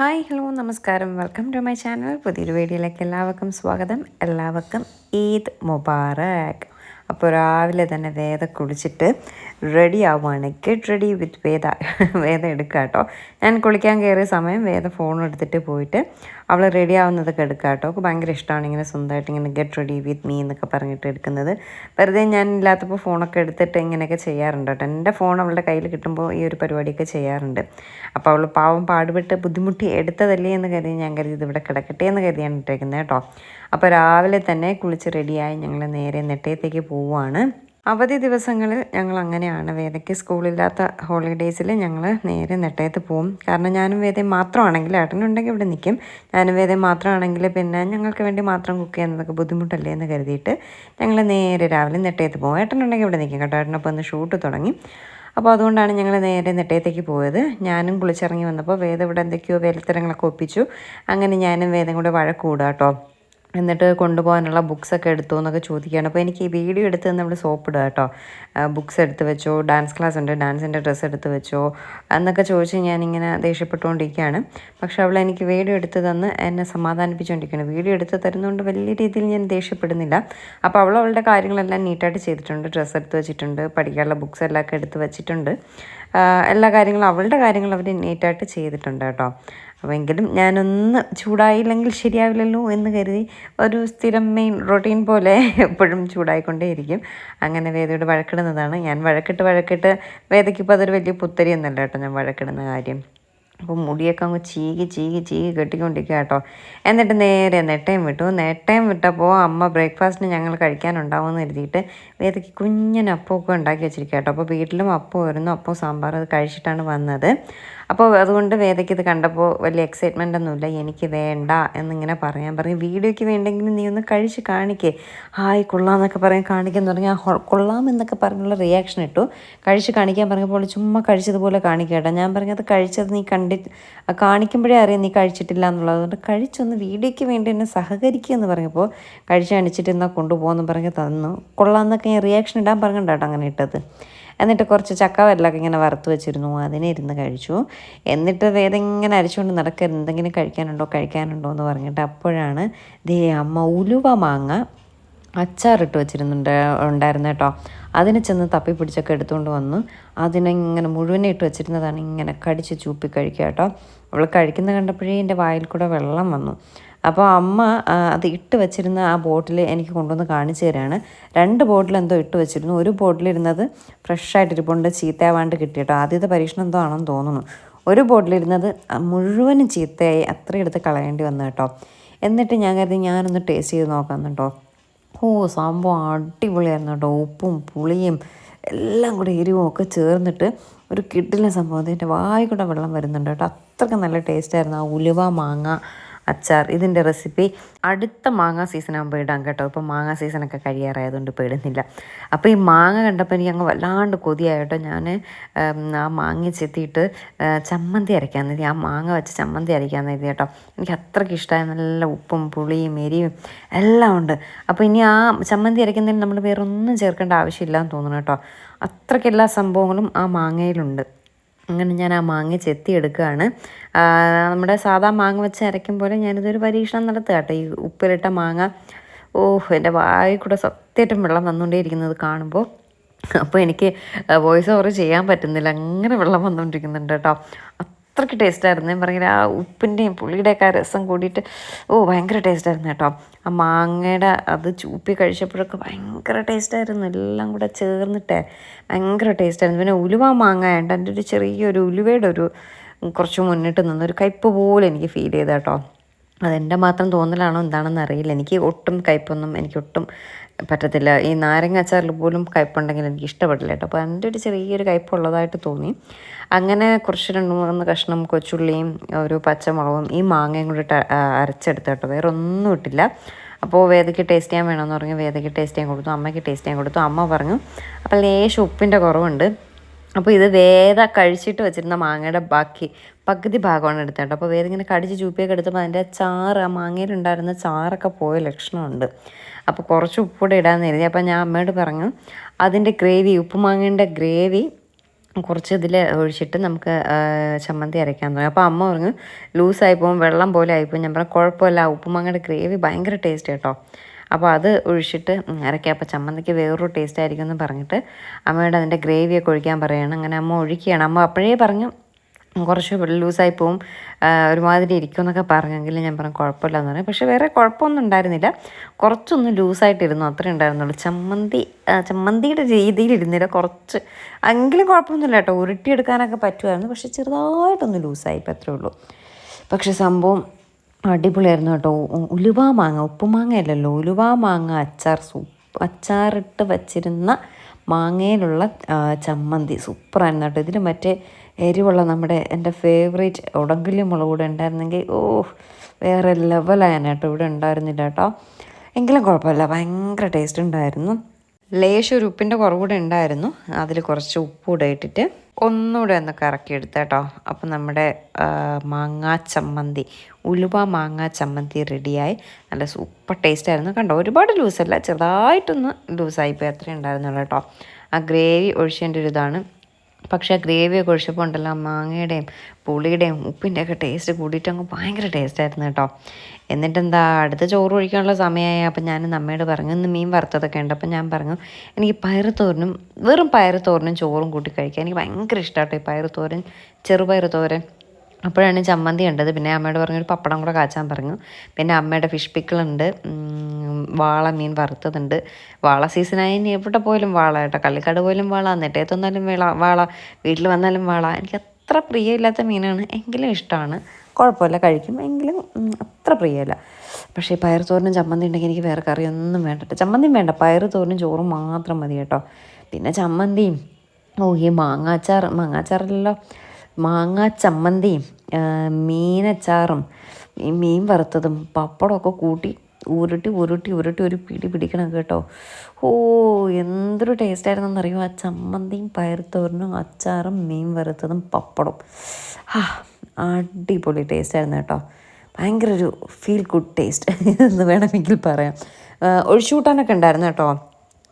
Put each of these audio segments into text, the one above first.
Hi hello നമസ്കാരം. Welcome to my channel. പുതിയൊരു വീഡിയോയിലേക്ക് എല്ലാവർക്കും സ്വാഗതം. എല്ലാവർക്കും ഈദ് മുബാറക്. അപ്പോൾ രാവിലെ തന്നെ വേദ കുളിച്ചിട്ട് റെഡി ആവുകയാണ് ഗെറ്റ് റെഡി വിത്ത് വേദ. വേദ എടുക്കുക കേട്ടോ. ഞാൻ കുളിക്കാൻ കയറിയ സമയം വേദ ഫോൺ എടുത്തിട്ട് പോയിട്ട് അവൾ റെഡി ആവുന്നതൊക്കെ എടുക്കുക കേട്ടോ. അവൾക്ക് ഭയങ്കര ഇഷ്ടമാണ് ഇങ്ങനെ സ്വന്തമായിട്ട് ഇങ്ങനെ ഗെറ്റ് റെഡി വിത്ത് മീ എന്നൊക്കെ പറഞ്ഞിട്ട് എടുക്കുന്നത്. വെറുതെ ഞാൻ ഇല്ലാത്തപ്പോൾ ഫോണൊക്കെ എടുത്തിട്ട് ഇങ്ങനെയൊക്കെ ചെയ്യാറുണ്ട് കേട്ടോ. എന്റെ ഫോൺ അവളുടെ കയ്യിൽ കിട്ടുമ്പോൾ ഈ ഒരു പരിപാടിയൊക്കെ ചെയ്യാറുണ്ട്. അപ്പോൾ അവൾ പാവം പാടുപെട്ട് ബുദ്ധിമുട്ടി എടുത്തതല്ലേ എന്ന് കരുതി ഞാൻ കരുതി ഇതിവിടെ കിടക്കട്ടെ എന്ന് കരുതിയാണ് ഇട്ടേക്കുന്നത് കേട്ടോ. അപ്പോൾ രാവിലെ തന്നെ കുളിച്ച് റെഡിയായി ഞങ്ങൾ നേരെ നെട്ടയത്തേക്ക് പോവുകയാണ് അവധി ദിവസങ്ങളിൽ ഞങ്ങൾ അങ്ങനെയാണ് വേദയ്ക്ക് സ്കൂളില്ലാത്ത ഹോളിഡേയ്സിൽ ഞങ്ങൾ നേരെ നെട്ടയത്ത് പോവും. കാരണം ഞാനും വേദയും മാത്രമാണെങ്കിൽ ഏട്ടനുണ്ടെങ്കിൽ ഇവിടെ നിൽക്കും ഞാനും വേദയും മാത്രമാണെങ്കിൽ പിന്നെ ഞങ്ങൾക്ക് വേണ്ടി മാത്രം കുക്ക് ചെയ്യുന്നതൊക്കെ ബുദ്ധിമുട്ടല്ലേ എന്ന് കരുതിയിട്ട് ഞങ്ങൾ നേരെ രാവിലെ നെട്ടയത്ത് പോകും ഏട്ടനുണ്ടെങ്കിൽ ഇവിടെ നിൽക്കും കേട്ടോ. ഏട്ടനൊപ്പം ഒന്ന് ഷൂട്ട് തുടങ്ങി. അപ്പോൾ അതുകൊണ്ടാണ് ഞങ്ങൾ നേരെ നെട്ടയത്തേക്ക് പോയത്. ഞാനും കുളിച്ചിറങ്ങി വന്നപ്പോൾ വേദം ഇവിടെ എന്തൊക്കെയോ വേലത്തരങ്ങളൊക്കെ ഒപ്പിച്ചു. അങ്ങനെ ഞാനും വേദം കൂടെ വഴക്കൂടാ കേട്ടോ. എന്നിട്ട് കൊണ്ടുപോകാനുള്ള ബുക്സൊക്കെ എടുത്തു എന്നൊക്കെ ചോദിക്കുകയാണ്. അപ്പോൾ എനിക്ക് ഈ വീഡിയോ എടുത്ത് നമ്മൾ സോപ്പ് ഇടുക കേട്ടോ. ബുക്സ് എടുത്ത് വെച്ചോ ഡാൻസ് ക്ലാസ് ഉണ്ട് ഡാൻസിന്റെ ഡ്രസ്സ് എടുത്ത് വെച്ചോ എന്നൊക്കെ ചോദിച്ച് ഞാനിങ്ങനെ ദേഷ്യപ്പെട്ടുകൊണ്ടിരിക്കുകയാണ്. പക്ഷേ അവൾ എനിക്ക് വീഡിയോ എടുത്ത് തന്ന് എന്നെ സമാധാനിപ്പിച്ചുകൊണ്ടിരിക്കുകയാണ്. വീഡിയോ എടുത്ത് തരുന്നതുകൊണ്ട് വലിയ രീതിയിൽ ഞാൻ ദേഷ്യപ്പെടുന്നില്ല. അപ്പോൾ അവൾ അവളുടെ കാര്യങ്ങളെല്ലാം നീറ്റായിട്ട് ചെയ്തിട്ടുണ്ട്. ഡ്രസ്സ് എടുത്ത് വെച്ചിട്ടുണ്ട് പഠിക്കാനുള്ള ബുക്സ് എല്ലാം ഒക്കെ എടുത്ത് വെച്ചിട്ടുണ്ട്. എല്ലാ കാര്യങ്ങളും അവളുടെ കാര്യങ്ങൾ അവർ നീറ്റായിട്ട് ചെയ്തിട്ടുണ്ട് കേട്ടോ. അപ്പോൾ എങ്കിലും ഞാനൊന്ന് ചൂടായില്ലെങ്കിൽ ശരിയാവില്ലല്ലോ എന്ന് കരുതി ഒരു സ്ഥിരം മെയിൻ റൊട്ടീൻ പോലെ എപ്പോഴും ചൂടായിക്കൊണ്ടേയിരിക്കും. അങ്ങനെ വേദയോട് വഴക്കിടുന്നതാണ്. ഞാൻ വഴക്കിട്ട് വഴക്കിട്ട് വേദയ്ക്ക് വേദയ്ക്കിപ്പോൾ അതൊരു വലിയ പുത്തരി എന്നല്ല കേട്ടോ ഞാൻ വഴക്കിടുന്ന കാര്യം. അപ്പോൾ മുടിയൊക്കെ അങ്ങ് ചീകി ചീകി ചീകി കെട്ടിക്കൊണ്ടിരിക്കുക കേട്ടോ എന്നിട്ട് നേരെ നെട്ടയും വിട്ടു. നെട്ടയും വിട്ടപ്പോൾ അമ്മ ബ്രേക്ക്ഫാസ്റ്റിന് ഞങ്ങൾ കഴിക്കാനുണ്ടാവുമെന്ന് കരുതിയിട്ട് വേദയ്ക്ക് കുഞ്ഞൻ അപ്പമൊക്കെ ഉണ്ടാക്കി വെച്ചിരിക്കുക കേട്ടോ അപ്പോൾ വീട്ടിലും അപ്പം വരുന്നു അപ്പോൾ സാമ്പാർ അത് കഴിച്ചിട്ടാണ് വന്നത്. അപ്പോൾ അതുകൊണ്ട് വേദയ്ക്ക് ഇത് കണ്ടപ്പോൾ വലിയ എക്സൈറ്റ്മെന്റ് ഒന്നുമില്ല. എനിക്ക് വേണ്ട എന്നിങ്ങനെ പറയാൻ പറഞ്ഞു. വീഡിയോയ്ക്ക് വേണ്ടെങ്കിലും നീ ഒന്ന് കഴിച്ച് കാണിക്കേ. ഹായ് കൊള്ളാമെന്നൊക്കെ പറയാൻ കാണിക്കാന്ന് പറഞ്ഞാൽ കൊള്ളാം എന്നൊക്കെ പറഞ്ഞുള്ള റിയാക്ഷൻ ഇട്ടു. കഴിച്ച് കാണിക്കാൻ പറഞ്ഞപ്പോൾ ചുമ്മാ കഴിച്ചതുപോലെ കാണിക്കട്ടെ ഞാൻ പറഞ്ഞത് കഴിച്ചത് നീ കണ്ടി കാണിക്കുമ്പോഴേ അറിയാം നീ കഴിച്ചിട്ടില്ല എന്നുള്ളത്. അതുകൊണ്ട് കഴിച്ചൊന്ന് വീഡിയോയ്ക്ക് വേണ്ടി എന്നെ സഹകരിക്കുക എന്ന് പറഞ്ഞപ്പോൾ കഴിച്ച് കാണിച്ചിട്ട് എന്നാൽ കൊണ്ടുപോകുമെന്ന് പറഞ്ഞ് തന്നു. കൊള്ളാമെന്നൊക്കെ ഞാൻ റിയാക്ഷൻ ഇടാൻ പറഞ്ഞിട്ടോ അങ്ങനെ ഇട്ടത്. എന്നിട്ട് കുറച്ച് ചക്ക വരലൊക്കെ ഇങ്ങനെ വറുത്ത് വെച്ചിരുന്നു. അതിനെ ഇരുന്ന് കഴിച്ചു. എന്നിട്ട് ഏതെങ്ങനെ അരിച്ചുകൊണ്ട് നടക്കരുത്. എന്തെങ്കിലും കഴിക്കാനുണ്ടോ? കഴിക്കാനുണ്ടോ എന്ന് പറഞ്ഞിട്ട് അപ്പോഴാണ് ദേ അമ്മ ഉലുവ മാങ്ങ അച്ചാറിട്ട് വെച്ചിരുന്നുണ്ട് ഉണ്ടായിരുന്നു കേട്ടോ. അതിനെ ചെന്ന് തപ്പി പിടിച്ചൊക്കെ എടുത്തുകൊണ്ട് വന്നു. അതിനെ ഇങ്ങനെ മുഴുവനെ ഇട്ട് വെച്ചിരുന്നതാണ് ഇങ്ങനെ കടിച്ച് ചൂപ്പി കഴിക്കുക കേട്ടോ. അവൾ കഴിക്കുന്ന കണ്ടപ്പോഴേ എന്റെ വായിൽ കൂടെ വെള്ളം വന്നു. അപ്പോൾ അമ്മ അത് ഇട്ട് വെച്ചിരുന്ന ആ ബോട്ടിൽ എനിക്ക് കൊണ്ടുവന്ന് കാണിച്ചു തരാണ്. രണ്ട് ബോട്ടിൽ എന്തോ ഇട്ട് വെച്ചിരുന്നു. ഒരു ബോട്ടിലിരുന്നത് ഫ്രഷായിട്ട് ഇരിപ്പുണ്ട് ചീത്തയാവാണ്ട് കിട്ടിയിട്ടോ. ആദ്യത്തെ പരീക്ഷണം എന്തോ ആണെന്ന് തോന്നുന്നു. ഒരു ബോട്ടിലിരുന്നത് മുഴുവനും ചീത്തയായി അത്ര എടുത്ത് കളയേണ്ടി വന്നു കേട്ടോ. എന്നിട്ട് ഞാൻ കരുതി ഞാനൊന്ന് ടേസ്റ്റ് ചെയ്ത് നോക്കാം കേട്ടോ ഓ സംഭവം അടിപൊളിയായിരുന്നു കേട്ടോ ഉപ്പും പുളിയും എല്ലാം കൂടി എരിവും ഒക്കെ ചേർന്നിട്ട് ഒരു കിട്ടില്ല സംഭവം. അതിന്റെ വായിക്കൂടെ വെള്ളം വരുന്നുണ്ട് കേട്ടോ അത്രയ്ക്ക് നല്ല ടേസ്റ്റായിരുന്നു ആ ഉലുവ മാങ്ങ അച്ചാർ. ഇതിന്റെ റെസിപ്പി അടുത്ത മാങ്ങ സീസൺ ആകുമ്പോൾ ഇടാം കേട്ടോ. ഇപ്പോൾ മാങ്ങ സീസണൊക്കെ കഴിയാറായതുകൊണ്ട് ഇപ്പോൾ ഇടുന്നില്ല. അപ്പോൾ ഈ മാങ്ങ കണ്ടപ്പോൾ എനിക്ക് അങ്ങ് വല്ലാണ്ട് കൊതിയായിട്ടോ ഞാൻ ആ മാങ്ങ ചെത്തിയിട്ട് ചമ്മന്തി അരയ്ക്കാൻ നേരി ആ മാങ്ങ വെച്ച് ചമ്മന്തി അരയ്ക്കാൻ നേരി കേട്ടോ. എനിക്ക് അത്രയ്ക്ക് ഇഷ്ടമായ. നല്ല ഉപ്പും പുളിയും എരിയും എല്ലാം ഉണ്ട്. അപ്പോൾ ഇനി ആ ചമ്മന്തി അരയ്ക്കുന്നതിന് നമ്മൾ വേറൊന്നും ചേർക്കേണ്ട ആവശ്യമില്ല എന്ന് തോന്നുന്നു കേട്ടോ. അത്രയ്ക്ക് എല്ലാ സംഭവങ്ങളും ആ മാങ്ങയിലുണ്ട്. അങ്ങനെ ഞാൻ ആ മാങ്ങ ചെത്തിയെടുക്കുകയാണ് നമ്മുടെ സാധാ മാങ്ങ വെച്ച് അരയ്ക്കും പോലെ ഞാനിതൊരു പരീക്ഷണം നടത്തുക കേട്ടോ. ഈ ഉപ്പിലിട്ട മാങ്ങ ഓഹ് എന്റെ വായിൽ കൂടെ സത്യമായിട്ടും വെള്ളം വന്നുകൊണ്ടേയിരിക്കുന്നത് കാണുമ്പോൾ. അപ്പോൾ എനിക്ക് വോയിസ് ഓവർ ചെയ്യാൻ പറ്റുന്നില്ല. അങ്ങനെ വെള്ളം വന്നുകൊണ്ടിരിക്കുന്നുണ്ട് കേട്ടോ. അത്രയ്ക്ക് ടേസ്റ്റായിരുന്നു. ഞാൻ പറഞ്ഞില്ല ആ ഉപ്പിന്റെയും പുളിയുടെയൊക്കെ രസം കൂടിയിട്ട് ഓ ഭയങ്കര ടേസ്റ്റായിരുന്നു കേട്ടോ. ആ മാങ്ങയുടെ അത് ചൂപ്പി കഴിച്ചപ്പോഴൊക്കെ ഭയങ്കര ടേസ്റ്റായിരുന്നു. എല്ലാം കൂടെ ചേർന്നിട്ട് ഭയങ്കര ടേസ്റ്റായിരുന്നു. പിന്നെ ഉലുവ മാങ്ങ ഉണ്ട് എന്റെ ഒരു ചെറിയൊരു ഉലുവയുടെ ഒരു കുറച്ച് മുന്നിട്ട് നിന്നൊരു കയ്പ് പോലെ എനിക്ക് ഫീൽ ചെയ്ത കേട്ടോ. അതെന്റെ മാത്രം തോന്നലാണോ എന്താണെന്ന് അറിയില്ല. എനിക്ക് ഒട്ടും കയ്പൊന്നും എനിക്ക് ഒട്ടും പറ്റത്തില്ല. ഈ നാരങ്ങ അച്ചാറിൽ പോലും കയ്പുണ്ടെങ്കിൽ എനിക്ക് ഇഷ്ടപ്പെടില്ല കേട്ടോ. അപ്പോൾ എന്റെ ഒരു ചെറിയൊരു കയ്പുള്ളതായിട്ട് തോന്നി. അങ്ങനെ കുറച്ച് രണ്ട് മൂന്ന് കഷ്ണം കൊച്ചുള്ളിയും ഒരു പച്ചമുളകും ഈ മാങ്ങയും കൂടി അരച്ചെടുത്ത് കേട്ടോ. വേറെ ഒന്നും ഇട്ടില്ല. അപ്പോൾ വേദയ്ക്ക് ടേസ്റ്റ് ചെയ്യാൻ വേണമെന്ന് പറഞ്ഞു. വേദയ്ക്ക് ടേസ്റ്റ് ചെയ്യാൻ കൊടുത്തു. അമ്മയ്ക്ക് ടേസ്റ്റ് ചെയ്യാൻ കൊടുത്തു. അമ്മ പറഞ്ഞു അപ്പോൾ ലേശം ഉപ്പിന്റെ കുറവുണ്ട്. അപ്പോൾ ഇത് വേദ കഴിച്ചിട്ട് വെച്ചിരുന്ന മാങ്ങയുടെ ബാക്കി പകുതി ഭാഗമാണ് എടുത്തേണ്ടത് അപ്പോൾ വേദ ഇങ്ങനെ കടിച്ച് ചൂപ്പിയൊക്കെ എടുത്തപ്പോൾ അതിന്റെ ചാറ് ആ മാങ്ങയിലുണ്ടായിരുന്ന ചാറൊക്കെ പോയ ലക്ഷണമുണ്ട്. അപ്പോൾ കുറച്ച് ഉപ്പൂടെ ഇടാമെന്ന് കരുതി. അപ്പോൾ ഞാൻ അമ്മയോട് പറഞ്ഞു അതിന്റെ ഗ്രേവി ഉപ്പുമാങ്ങേന്റെ ഗ്രേവി കുറച്ച് ഇതിൽ ഒഴിച്ചിട്ട് നമുക്ക് ചമ്മന്തി അരയ്ക്കാൻ തുടങ്ങി. അപ്പോൾ അമ്മ പറഞ്ഞു ലൂസായി പോകും വെള്ളം പോലെ ആയിപ്പോവും ഞാൻ പറഞ്ഞു കുഴപ്പമില്ല ഉപ്പുമാങ്ങയുടെ ഗ്രേവി ഭയങ്കര ടേസ്റ്റ് കേട്ടോ. അപ്പോൾ അത് ഒഴിച്ചിട്ട് അരയ്ക്കാം. അപ്പോൾ ചമ്മന്തിക്ക് വേറൊരു ടേസ്റ്റ് ആയിരിക്കും എന്ന് പറഞ്ഞിട്ട് അമ്മയോട് അതിന്റെ ഗ്രേവിയൊക്കെ ഒഴിക്കാൻ പറയുകയാണ് അങ്ങനെ അമ്മ ഒഴിക്കുകയാണ്. അമ്മ അപ്പോഴേ പറഞ്ഞു കുറച്ച് ലൂസായി പോവും. ഒരുമാതിരി ഇരിക്കും എന്നൊക്കെ പറഞ്ഞെങ്കിലും ഞാൻ പറഞ്ഞു കുഴപ്പമില്ല എന്ന് പറഞ്ഞു. പക്ഷേ വേറെ കുഴപ്പമൊന്നും ഉണ്ടായിരുന്നില്ല. കുറച്ചൊന്ന് ലൂസായിട്ടിരുന്നു. അത്രേ ഉണ്ടായിരുന്നുള്ളൂ. ചമ്മന്തി ചമ്മന്തിയുടെ രീതിയിലിരുന്നില്ല കുറച്ച് എങ്കിലും കുഴപ്പമൊന്നുമില്ല കേട്ടോ. ഉരുട്ടിയെടുക്കാനൊക്കെ പറ്റുമായിരുന്നു. പക്ഷേ ചെറുതായിട്ടൊന്ന് ലൂസായി ഇപ്പം അത്രേ ഉള്ളൂ. പക്ഷേ സംഭവം അടിപൊളിയായിരുന്നു കേട്ടോ. ഉലുവ മാങ്ങ ഉപ്പുമാങ്ങ അല്ലല്ലോ ഉലുവ മാങ്ങ അച്ചാർ സൂപ്പ്. അച്ചാറിട്ട് വച്ചിരുന്ന മാങ്ങയിലുള്ള ചമ്മന്തി. സൂപ്പറായിരുന്നു കേട്ടോ. ഇതിൽ മറ്റേ എരിവുള്ള നമ്മുടെ എന്റെ ഫേവറേറ്റ് ഉടങ്കിലി മുളക് കൂടെ ഉണ്ടായിരുന്നെങ്കിൽ ഓ വേറെ ലെവലായാണ് കേട്ടോ. ഇവിടെ ഉണ്ടായിരുന്നില്ല കേട്ടോ. എങ്കിലും കുഴപ്പമില്ല ഭയങ്കര ടേസ്റ്റ് ഉണ്ടായിരുന്നു. ലേശം ഒരു ഉപ്പിന്റെ കുറവുകൂടെ ഉണ്ടായിരുന്നു. അതിൽ കുറച്ച് ഉപ്പ് കൂടെ ഇട്ടിട്ട് ഒന്നുകൂടെ ഒന്ന് കറക്കി എടുത്ത കേട്ടോ. അപ്പം നമ്മുടെ മാങ്ങാ ചമ്മന്തി ഉലുവ മാങ്ങാ ചമ്മന്തി റെഡിയായി നല്ല സൂപ്പർ ടേസ്റ്റ് ആയിരുന്നു. കണ്ടോ ഒരുപാട് ലൂസല്ല ചെറുതായിട്ടൊന്ന് ലൂസായിപ്പോൾ അത്രയും ഉണ്ടായിരുന്നുള്ളൂ കേട്ടോ. ആ ഗ്രേവി ഒഴിച്ചേണ്ട ഒരു ഇതാണ്. പക്ഷേ ആ ഗ്രേവിയൊക്കെ ഒഴിച്ചപ്പോൾ ഉണ്ടല്ലോ മാങ്ങയുടെയും പുളിയുടെയും ഉപ്പിന്റെ ഒക്കെ ടേസ്റ്റ് കൂടിയിട്ട് അങ്ങ് ഭയങ്കര ടേസ്റ്റ് ആയിരുന്നു കേട്ടോ. എന്നിട്ട് എന്താ അടുത്ത ചോറ് ഒഴിക്കാനുള്ള സമയമായി. അപ്പം ഞാൻ അമ്മയോട് പറഞ്ഞു ഇന്ന് മീൻ വറുത്തതൊക്കെ ഉണ്ട്. അപ്പം ഞാൻ പറഞ്ഞു എനിക്ക് പയറുത്തോരനും വെറും പയറുത്തോരനും ചോറും കൂട്ടി കഴിക്കാൻ എനിക്ക് ഭയങ്കര ഇഷ്ടമാട്ടോ ഈ പയറുത്തോരൻ തോരൻ ചെറുപയറ് തോരൻ അപ്പോഴാണ് ചമ്മന്തി കണ്ടത്. പിന്നെ അമ്മയോട് പറഞ്ഞു ഒരു പപ്പടം കൂടെ കാച്ചാൻ പറഞ്ഞു. പിന്നെ അമ്മയുടെ ഫിഷ് പിക്കിളുണ്ട് വാള മീൻ വറുത്തതുണ്ട്. വാള സീസണായി ഇനി എവിടെ പോയാലും വാള കേട്ടോ. കള്ളിക്കാട് പോലും വാള നെട്ടയത്ത് വന്നാലും വേള വാള വീട്ടിൽ വന്നാലും വാള. എനിക്ക് അത്ര പ്രിയമില്ലാത്ത മീനാണ്. എങ്കിലും ഇഷ്ടമാണ്. കുഴപ്പമില്ല കഴിക്കും. എങ്കിലും അത്ര പ്രിയമല്ല. പക്ഷേ പയർ തോരനും ചമ്മന്തി ഉണ്ടെങ്കിൽ എനിക്ക് വേറെ കറിയൊന്നും വേണ്ട ചമ്മന്തിയും വേണ്ട. പയർ തോരനും ചോറും മാത്രം മതി കേട്ടോ. പിന്നെ ചമ്മന്തിയും ഓ ഈ മാങ്ങാച്ചാർ മാങ്ങാച്ചാറല്ലോ മാങ്ങാ ചമ്മന്തിയും മീനച്ചാറും മീൻ വറുത്തതും പപ്പടമൊക്കെ കൂട്ടി ഉരുട്ടി ഉരുട്ടി ഉരുട്ടി ഒരു പിടി പിടിക്കണം കേട്ടോ. ഓ എന്തൊരു ടേസ്റ്റായിരുന്നു എന്നറിയുമോ ആ ചമ്മന്തിയും പയർത്തോരനും അച്ചാറും മീൻ വറുത്തതും പപ്പടം ആ അടിപൊളി ടേസ്റ്റായിരുന്നു കേട്ടോ. ഭയങ്കര ഒരു ഫീൽ ഗുഡ് ടേസ്റ്റ് എന്ന് വേണമെങ്കിൽ പറയാം. ഒഴിച്ചുകൂട്ടാനൊക്കെ ഉണ്ടായിരുന്നു കേട്ടോ.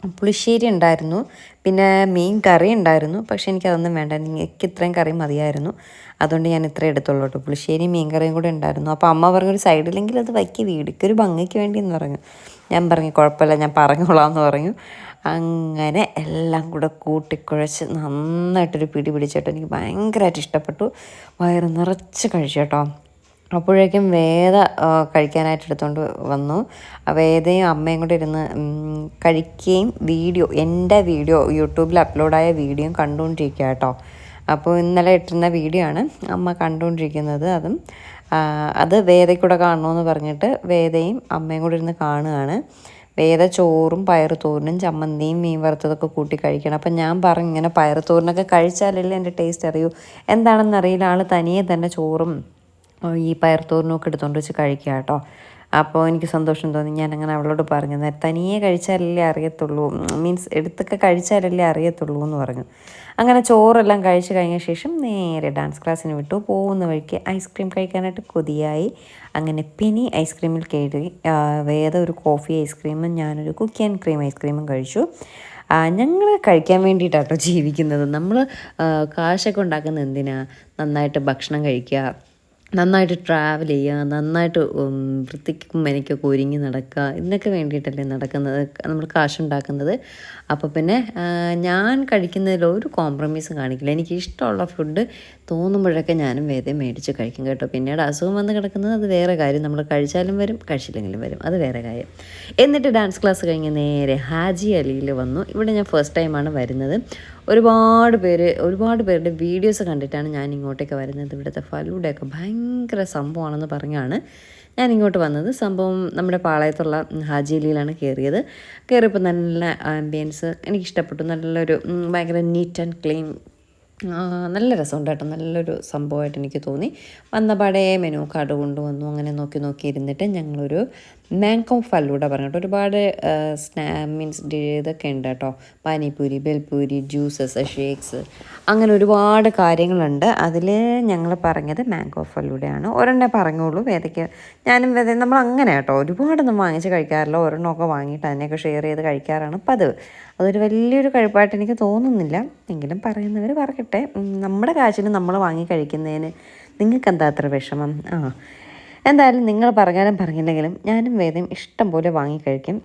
പുളിശ്ശേരി ഉണ്ടായിരുന്നു. പിന്നെ മീൻ കറി ഉണ്ടായിരുന്നു. പക്ഷേ എനിക്കതൊന്നും വേണ്ട. എനിക്ക് ഇത്രയും കറി മതിയായിരുന്നു. അതുകൊണ്ട് ഞാൻ ഇത്രയും എടുത്തുള്ളൂ കേട്ടോ. പുളിശ്ശേരി മീൻ കറിയും കൂടെ ഉണ്ടായിരുന്നു. അപ്പോൾ അമ്മ പറഞ്ഞു ഒരു സൈഡിലെങ്കിൽ അത് വയ്ക്കി. വീടിക്കൊരു ഭംഗിക്ക് വേണ്ടി എന്ന് പറഞ്ഞു. ഞാൻ പറഞ്ഞു കുഴപ്പമില്ല. ഞാൻ പറഞ്ഞോളാം എന്ന് പറഞ്ഞു. അങ്ങനെ എല്ലാം കൂടെ കൂട്ടിക്കുഴച്ച് നന്നായിട്ടൊരു പിടി പിടിച്ചിട്ട് എനിക്ക് ഭയങ്കരമായിട്ട് ഇഷ്ടപ്പെട്ടു. വയറ് നിറച്ച് കഴിച്ചു കേട്ടോ. അപ്പോഴേക്കും വേദ കഴിക്കാനായിട്ട് എടുത്തുകൊണ്ട് വന്നു. വേദയും അമ്മയും കൂടെ ഇരുന്ന് കഴിക്കുകയും വീഡിയോ എന്റെ വീഡിയോ യൂട്യൂബിൽ അപ്ലോഡായ വീഡിയോയും കണ്ടുകൊണ്ടിരിക്കുക കേട്ടോ അപ്പോൾ ഇന്നലെ ഇട്ടിരുന്ന വീഡിയോ ആണ് അമ്മ കണ്ടുകൊണ്ടിരിക്കുന്നത് അതും അത് വേദയ്ക്കൂടെ കാണണമെന്ന് പറഞ്ഞിട്ട് വേദയും അമ്മയും കൂടെ ഇരുന്ന് കാണുകയാണ്. വേദ ചോറും പയർ തോരനും ചമ്മന്തിയും മീൻ വറുത്തതൊക്കെ കൂട്ടി കഴിക്കണം. അപ്പം ഞാൻ പറഞ്ഞു ഇങ്ങനെ പയറ് തോരനൊക്കെ കഴിച്ചാലല്ലേ എന്റെ ടേസ്റ്റ് അറിയൂ? എന്താണെന്ന് അറിയില്ല ആൾ തനിയെ തന്നെ ചോറും ഈ പയർത്തോറിനൊക്കെ എടുത്തുകൊണ്ട് വെച്ച് കഴിക്കുക കേട്ടോ അപ്പോൾ എനിക്ക് സന്തോഷം തോന്നി. ഞാൻ അങ്ങനെ അവളോട് പറഞ്ഞു "നേ- തനിയെ കഴിച്ചാലല്ലേ അറിയത്തുള്ളൂ. മീൻസ് എടുത്തൊക്കെ കഴിച്ചാലല്ലേ അറിയത്തുള്ളൂ എന്ന് പറഞ്ഞു. അങ്ങനെ ചോറെല്ലാം കഴിച്ചു കഴിഞ്ഞ ശേഷം നേരെ ഡാൻസ് ക്ലാസ്സിന് വിട്ടു. പോകുന്ന വഴിക്ക് ഐസ്ക്രീം കഴിക്കാനായിട്ട് കൊതിയായി. അങ്ങനെ പെനി ഐസ്ക്രീമിൽ കയറി വേറെ ഒരു കോഫി ഐസ്ക്രീമും ഞാനൊരു കുക്കി ആൻഡ് ക്രീം ഐസ്ക്രീമും കഴിച്ചു. ഞങ്ങൾ കഴിക്കാൻ വേണ്ടിയിട്ടാട്ടോ ജീവിക്കുന്നത്. നമ്മൾ കാശൊക്കെ ഉണ്ടാക്കുന്നത് എന്തിനാ? നന്നായിട്ട് ഭക്ഷണം കഴിക്കുക. നന്നായിട്ട് ട്രാവൽ ചെയ്യുക നന്നായിട്ട് വൃത്തിക്കും മെനക്കൊക്കെ ഒരുങ്ങി നടക്കുക ഇതിനൊക്കെ വേണ്ടിയിട്ടല്ലേ നടക്കുന്നത് നമ്മൾ കാശുണ്ടാക്കുന്നത്. അപ്പോൾ പിന്നെ ഞാൻ കഴിക്കുന്നതിൽ ഒരു കോംപ്രമൈസും കാണിക്കില്ല. എനിക്ക് ഇഷ്ടമുള്ള ഫുഡ് തോന്നുമ്പോഴൊക്കെ ഞാനും വേദം മേടിച്ച് കഴിക്കും കേട്ടോ. പിന്നീട് അസുഖം വന്ന് കിടക്കുന്നത് അത് വേറെ കാര്യം. നമ്മൾ കഴിച്ചാലും വരും കഴിച്ചില്ലെങ്കിലും വരും. അത് വേറെ കാര്യം. എന്നിട്ട് ഡാൻസ് ക്ലാസ് കഴിഞ്ഞ് നേരെ ഹാജി അലിയിൽ വന്നു. ഇവിടെ ഞാൻ ഫസ്റ്റ് ടൈമാണ് വരുന്നത്. ഒരുപാട് പേര് ഒരുപാട് പേരുടെ വീഡിയോസ് കണ്ടിട്ടാണ് ഞാൻ ഇങ്ങോട്ടേക്ക് വരുന്നത്. ഇവിടുത്തെ ഫലൂടെയൊക്കെ ഭയങ്കര സംഭവമാണെന്ന് പറഞ്ഞാണ് ഞാൻ ഇങ്ങോട്ട് വന്നത്. സംഭവം നമ്മുടെ പാളയത്തുള്ള ഹാജിയിലാണ് കയറിയത്. കയറിയപ്പോൾ നല്ല ആംബിയൻസ് എനിക്കിഷ്ടപ്പെട്ടു. നല്ലൊരു ഭയങ്കര നീറ്റ് ആൻഡ് ക്ലീൻ നല്ല രസമുണ്ട് കേട്ടോ. നല്ലൊരു സംഭവമായിട്ട് എനിക്ക് തോന്നി. വന്ന പടയെ മെനു കാർഡ് കൊണ്ടുവന്നു. അങ്ങനെ നോക്കി നോക്കി ഇരുന്നിട്ട് ഞങ്ങളൊരു മാങ്കോ ഫലൂഡ പറഞ്ഞിട്ട് ഒരുപാട് സ്നാ മീൻസ് ഇതൊക്കെ ഉണ്ട് കേട്ടോ. പാനിപ്പൂരി ബെൽപൂരി ജ്യൂസസ് ഷേക്സ് അങ്ങനെ ഒരുപാട് കാര്യങ്ങളുണ്ട്. അതിൽ ഞങ്ങൾ പറഞ്ഞത് മാങ്കോ ഫലൂഡയാണ് ഒരെണ്ണേ പറഞ്ഞോളൂ. വേദയ്ക്ക് ഞാനും വേദ നമ്മൾ അങ്ങനെ കേട്ടോ. ഒരുപാടൊന്നും വാങ്ങിച്ച് കഴിക്കാറില്ല. ഒരെണ്ണമൊക്കെ വാങ്ങിയിട്ട് അതിനെയൊക്കെ ഷെയർ ചെയ്ത് കഴിക്കാറാണ് പതിവ്. അതൊരു വലിയൊരു കഴിപ്പായിട്ട് എനിക്ക് തോന്നുന്നില്ല. എങ്കിലും പറയുന്നവർ പറയട്ടെ. നമ്മുടെ കാശിന് നമ്മൾ വാങ്ങി കഴിക്കുന്നതിന് നിങ്ങൾക്ക് എന്താ അത്ര വിഷമം? ആ. എന്തായാലും നിങ്ങൾ പറഞ്ഞാലും പറഞ്ഞില്ലെങ്കിലും ഞാനും വേദം ഇഷ്ടം പോലെ വാങ്ങിക്കഴിക്കും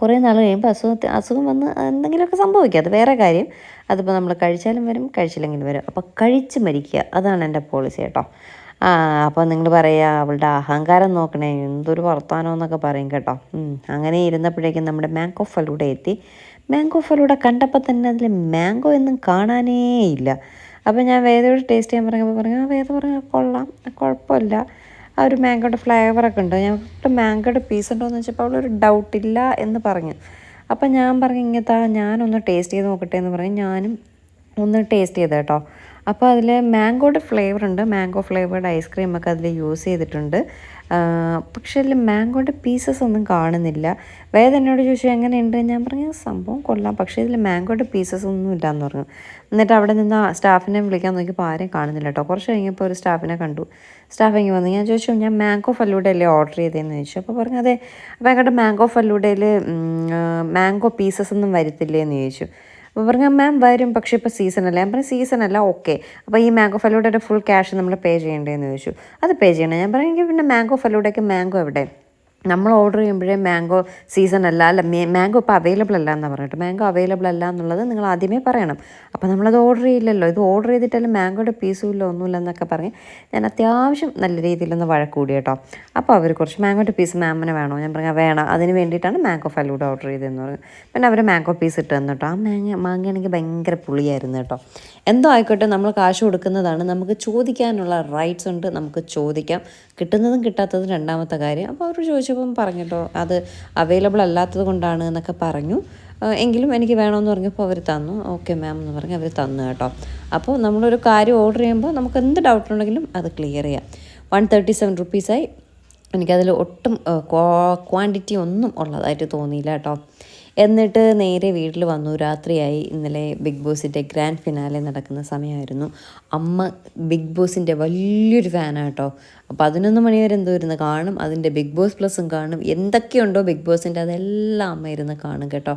കുറേ നാൾ കഴിയുമ്പോൾ അസുഖത്തെ അസുഖം വന്ന് എന്തെങ്കിലുമൊക്കെ സംഭവിക്കുക അത് വേറെ കാര്യം. അതിപ്പോൾ നമ്മൾ കഴിച്ചാലും വരും കഴിച്ചില്ലെങ്കിലും വരും. അപ്പോൾ കഴിച്ച് മരിക്കുക. അതാണ് എന്റെ പോളിസി കേട്ടോ. അപ്പോൾ നിങ്ങൾ പറയുക അവളുടെ അഹങ്കാരം നോക്കണേ. എന്തൊരു വർത്തമാനം എന്നൊക്കെ പറയും കേട്ടോ. അങ്ങനെ ഇരുന്നപ്പോഴേക്കും നമ്മുടെ മാങ്കോ ഫലൂടെ എത്തി. മാങ്കോ ഫലൂടെ കണ്ടപ്പോൾ തന്നെ അതിൽ മാങ്കോ എന്നും കാണാനേ ഇല്ല. അപ്പോൾ ഞാൻ വേദയോട് ടേസ്റ്റ് ചെയ്യാൻ പറഞ്ഞപ്പോൾ പറഞ്ഞു ആ വേദ പറഞ്ഞു കൊള്ളാം. കുഴപ്പമില്ല. ആ ഒരു മാങ്കോയുടെ ഫ്ലേവറൊക്കെ ഉണ്ട്. ഞാൻ മാങ്കോയുടെ പീസ് ഉണ്ടോ എന്ന് വെച്ചപ്പോൾ അവളൊരു ഡൗട്ടില്ല എന്ന് പറഞ്ഞു. അപ്പം ഞാൻ പറഞ്ഞു ഇങ്ങനത്തെ ഞാനൊന്ന് ടേസ്റ്റ് ചെയ്ത് നോക്കട്ടെ എന്ന് പറഞ്ഞു. ഞാനും ഒന്ന് ടേസ്റ്റ് ചെയ്ത് കേട്ടോ അപ്പോൾ അതിൽ മാംഗോയുടെ ഫ്ലേവർ ഉണ്ട്. മാംഗോ ഫ്ലേവേർഡ് ഐസ്ക്രീം ഒക്കെ അതിൽ യൂസ് ചെയ്തിട്ടുണ്ട്. പക്ഷേ അതിൽ മാംഗോയുടെ പീസസ് ഒന്നും കാണുന്നില്ല. വേദ എന്നോട് ചോദിച്ചു എങ്ങനെയുണ്ട്? ഞാൻ പറഞ്ഞു സംഭവം കൊള്ളാം. പക്ഷേ ഇതിൽ മാംഗോയുടെ പീസസ് ഒന്നും ഇല്ലയെന്ന് പറഞ്ഞു. എന്നിട്ട് അവിടെ നിന്ന് സ്റ്റാഫിനെ വിളിക്കാൻ നോക്കിയപ്പോൾ ആരെയും കാണുന്നില്ല കേട്ടോ കുറച്ച് കഴിഞ്ഞപ്പോൾ ഒരു സ്റ്റാഫിനെ കണ്ടു. സ്റ്റാഫ് ഇങ്ങനെ വന്നു ഞാൻ ചോദിച്ചു ഞാൻ മാംഗോ ഫല്ലൂടെ അല്ലേ ഓർഡർ ചെയ്തതെന്ന് ചോദിച്ചു. അപ്പോൾ പറഞ്ഞു അതെ അപ്പോൾ ഞങ്ങളുടെ മാംഗോ ഫല്ലൂടയിൽ മാംഗോ പീസസ് ഒന്നും വരത്തില്ലേ എന്ന് ചോദിച്ചു. അപ്പോൾ പറഞ്ഞു മാം വരും പക്ഷേ ഇപ്പോൾ സീസൺ അല്ല? ഞാൻ പറഞ്ഞു സീസൺ അല്ല ഓക്കെ അപ്പോൾ ഈ മാംഗോ ഫലൂഡയുടെ ഫുൾ ക്യാഷ് നമ്മൾ പേ ചെയ്യേണ്ടതെന്ന് ചോദിച്ചു. അത് പേ ചെയ്യണം ഞാൻ പറഞ്ഞു എനിക്ക് പിന്നെ മാംഗോ ഫലൂഡയ്ക്ക് മാംഗോ എവിടെ? നമ്മൾ ഓർഡർ ചെയ്യുമ്പോഴേ മാംഗോ സീസൺ അല്ല അല്ല മാംഗോ ഇപ്പോൾ അവൈലബിൾ അല്ല എന്നാണ് പറഞ്ഞിട്ട് മാംഗോ അവൈലബിൾ അല്ല എന്നുള്ളത് നിങ്ങൾ ആദ്യമേ പറയണം. അപ്പോൾ നമ്മളത് ഓർഡർ ചെയ്യില്ലല്ലോ. ഇത് ഓർഡർ ചെയ്തിട്ടല്ല മാംഗോയുടെ പീസും ഇല്ല ഒന്നുമില്ല എന്നൊക്കെ പറഞ്ഞ് ഞാൻ അത്യാവശ്യം നല്ല രീതിയിലൊന്ന് വഴക്കൂടി കേട്ടോ. അപ്പോൾ അവർ കുറച്ച് മാംഗോയുടെ പീസ് മാമിന് വേണോ? ഞാൻ പറഞ്ഞാൽ വേണം. അതിന് വേണ്ടിയിട്ടാണ് മാംഗോ ഫലൂഡ ഓർഡർ ചെയ്തതെന്ന് പറഞ്ഞു. പിന്നെ അവർ മാംഗോ പീസ് ഇട്ട് തന്നു കേട്ടോ. ആ മാങ്ങ മാങ്ങയാണെങ്കിൽ ഭയങ്കര പുളിയായിരുന്നു കേട്ടോ. എന്തോ ആയിക്കോട്ടെ നമ്മൾ കാശ് കൊടുക്കുന്നതാണ്. നമുക്ക് ചോദിക്കാനുള്ള റൈറ്റ്സ് ഉണ്ട്. നമുക്ക് ചോദിക്കാം. കിട്ടുന്നതും കിട്ടാത്തതും രണ്ടാമത്തെ കാര്യം. അപ്പോൾ അവർ ചോദിച്ചപ്പം പറഞ്ഞിട്ടോ അത് അവൈലബിൾ അല്ലാത്തത് കൊണ്ടാണ് എന്നൊക്കെ പറഞ്ഞു. എങ്കിലും എനിക്ക് വേണമെന്ന് പറഞ്ഞപ്പോൾ അവർ തന്നു. ഓക്കെ മാം എന്ന് പറഞ്ഞ് അവർ തന്നു കേട്ടോ. അപ്പോൾ നമ്മളൊരു കാര്യം ഓർഡർ ചെയ്യുമ്പോൾ നമുക്ക് എന്ത് ഡൗട്ട് ഉണ്ടെങ്കിലും അത് ക്ലിയർ ചെയ്യാം. വൺ തേർട്ടി സെവൻ റുപ്പീസായി എനിക്കതിൽ ഒട്ടും ക്വാണ്ടിറ്റി ഒന്നും ഉള്ളതായിട്ട് തോന്നിയില്ല കേട്ടോ. എന്നിട്ട് നേരെ വീട്ടിൽ വന്നു. രാത്രിയായി. ഇന്നലെ ബിഗ് ബോസിന്റെ ഗ്രാൻഡ് ഫിനാലെ നടക്കുന്ന സമയമായിരുന്നു. അമ്മ ബിഗ് ബോസിന്റെ വലിയൊരു ഫാനാണ് കേട്ടോ. പതിനൊന്ന് മണി വരെ എന്തോ ഇരുന്ന് കാണും. അതിന്റെ ബിഗ് ബോസ് പ്ലസും കാണും. എന്തൊക്കെയുണ്ടോ ബിഗ് ബോസിന്റെ അതെല്ലാം അമ്മ ഇരുന്ന് കാണും കേട്ടോ.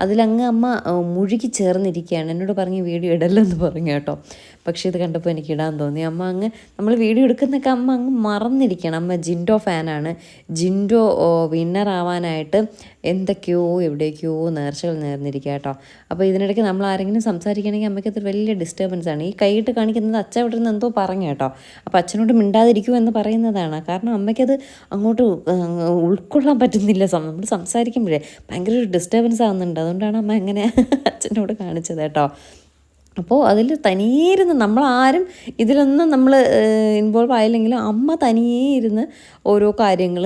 അതിലങ്ങ് അമ്മ മുഴുകി ചേർന്നിരിക്കുകയാണ്. എന്നോട് പറഞ്ഞ് വീഡിയോ ഇടല്ലെന്ന് പറഞ്ഞു കേട്ടോ. പക്ഷേ ഇത് കണ്ടപ്പോൾ എനിക്ക് ഇടാൻ തോന്നി. അമ്മ അങ്ങ് നമ്മൾ വീഡിയോ എടുക്കുന്നൊക്കെ അമ്മ അങ്ങ് മറന്നിരിക്കണം അമ്മ ജിൻഡോ ഫാനാണ് ജിൻഡോ വിന്നർ ആവാനായിട്ട് എന്തൊക്കെയോ എവിടേക്കോ നേർച്ചകൾ നേർന്നിരിക്കുക കേട്ടോ. അപ്പോൾ ഇതിനിടയ്ക്ക് നമ്മൾ ആരെങ്കിലും സംസാരിക്കുകയാണെങ്കിൽ അമ്മയ്ക്ക് അത് വലിയ ഡിസ്റ്റർബൻസ് ആണ്. ഈ കൈയിട്ട് കാണിക്കുന്നത് അച്ഛൻ ഇവിടെ നിന്ന് എന്തോ പറഞ്ഞു കേട്ടോ. അപ്പോൾ അച്ഛനോട് മിണ്ടാതിരിക്കുമോ എന്ന് പറയുന്നതാണ്. കാരണം അമ്മയ്ക്കത് അങ്ങോട്ട് ഉൾക്കൊള്ളാൻ പറ്റുന്നില്ല. നമ്മൾ സംസാരിക്കുമ്പോഴേ ഭയങ്കര ഒരു ഡിസ്റ്റർബൻസ് ആകുന്നുണ്ട് അതുകൊണ്ടാണ് അമ്മ എങ്ങനെ അച്ഛനോട് കാണിച്ചത് കേട്ടോ. അപ്പോൾ അതിൽ തനിയേ ഇരുന്ന് നമ്മളാരും ഇതിലൊന്നും നമ്മൾ ഇൻവോൾവ് ആയില്ലെങ്കിലും അമ്മ തനിയേ ഇരുന്ന് ഓരോ കാര്യങ്ങൾ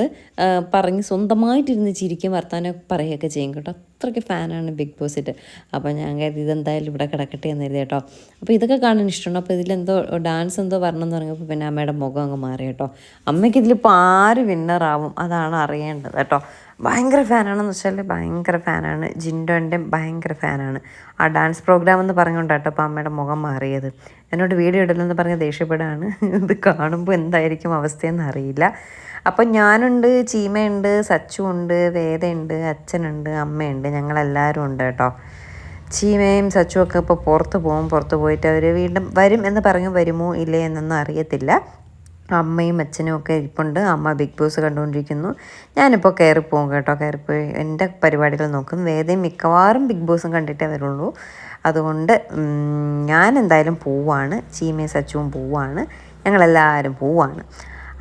പറഞ്ഞ് സ്വന്തമായിട്ടിരുന്ന് ചിരിക്കും വർത്താനം പറയുകയൊക്കെ ചെയ്യും കേട്ടോ. അത്രയ്ക്ക് ഫാനാണ് ബിഗ് ബോസിന്റെ അപ്പോൾ ഞാൻ കരുതി ഇതെന്തായാലും ഇവിടെ കിടക്കട്ടെ എന്ന് കരുതി കേട്ടോ. അപ്പോൾ ഇതൊക്കെ കാണാൻ ഇഷ്ടമാണ്. അപ്പോൾ ഇതിലെന്തോ ഡാൻസ് എന്തോ വരണം എന്ന് പറഞ്ഞപ്പോൾ പിന്നെ അമ്മയുടെ മുഖം അങ്ങ് മാറി കേട്ടോ. അമ്മയ്ക്ക് ഇതിലിപ്പോൾ ആര് വിന്നറാവും അതാണ് അറിയേണ്ടത് കേട്ടോ. ഭയങ്കര ഫാനാണെന്ന് വെച്ചാൽ ഭയങ്കര ഫാനാണ്. ജിൻഡോന്റെ ഭയങ്കര ഫാനാണ്. ആ ഡാൻസ് പ്രോഗ്രാം എന്ന് പറഞ്ഞുകൊണ്ടാട്ടോ അപ്പോൾ അമ്മയുടെ മുഖം മാറിയത്. എന്നോട് വീഡിയോ ഇടലെന്ന് പറഞ്ഞ് ദേഷ്യപ്പെടുകയാണ് ഇത് കാണുമ്പോൾ എന്തായിരിക്കും അവസ്ഥയെന്ന് അറിയില്ല. അപ്പം ഞാനുണ്ട് ചീമയുണ്ട് സച്ചു ഉണ്ട് വേദയുണ്ട് അച്ഛനുണ്ട് അമ്മയുണ്ട് ഞങ്ങളെല്ലാവരും ഉണ്ട് കേട്ടോ. ചീമയും സച്ചുവൊക്കെ ഇപ്പോൾ പുറത്ത് പോകും. പുറത്ത് പോയിട്ട് അവർ വീണ്ടും വരും എന്ന് പറഞ്ഞു വരുമോ ഇല്ലേ എന്നൊന്നും അറിയത്തില്ല. അമ്മയും അച്ഛനും ഒക്കെ ഇരിപ്പുണ്ട്. അമ്മ ബിഗ് ബോസ് കണ്ടുകൊണ്ടിരിക്കുന്നു. ഞാനിപ്പോൾ കയറി പോകും കേട്ടോ. കയറിപ്പോയി എന്റെ പരിപാടികൾ നോക്കും. വേദയും മിക്കവാറും ബിഗ് ബോസും കണ്ടിട്ടേ വരുള്ളൂ. അതുകൊണ്ട് ഞാൻ എന്തായാലും പോവാണ്. ചീമയും സച്ചുവും പോവാണ്. ഞങ്ങളെല്ലാവരും പോവാണ്.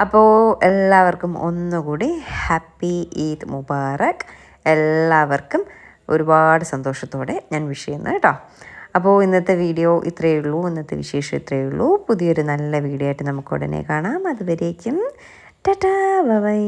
അപ്പോൾ എല്ലാവർക്കും ഒന്നുകൂടി ഹാപ്പി ഈദ് മുബാറക്. എല്ലാവർക്കും ഒരുപാട് സന്തോഷത്തോടെ ഞാൻ വിഷ് ചെയ്യുന്നു കേട്ടോ. അപ്പോൾ ഇന്നത്തെ വീഡിയോ ഇത്രയേ ഉള്ളൂ. ഇന്നത്തെ വിശേഷം ഇത്രയേ ഉള്ളൂ. പുതിയൊരു നല്ല വീഡിയോ ആയിട്ട് നമുക്ക് ഉടനെ കാണാം. അതുവരേക്കും ടാറ്റാ ബൈ.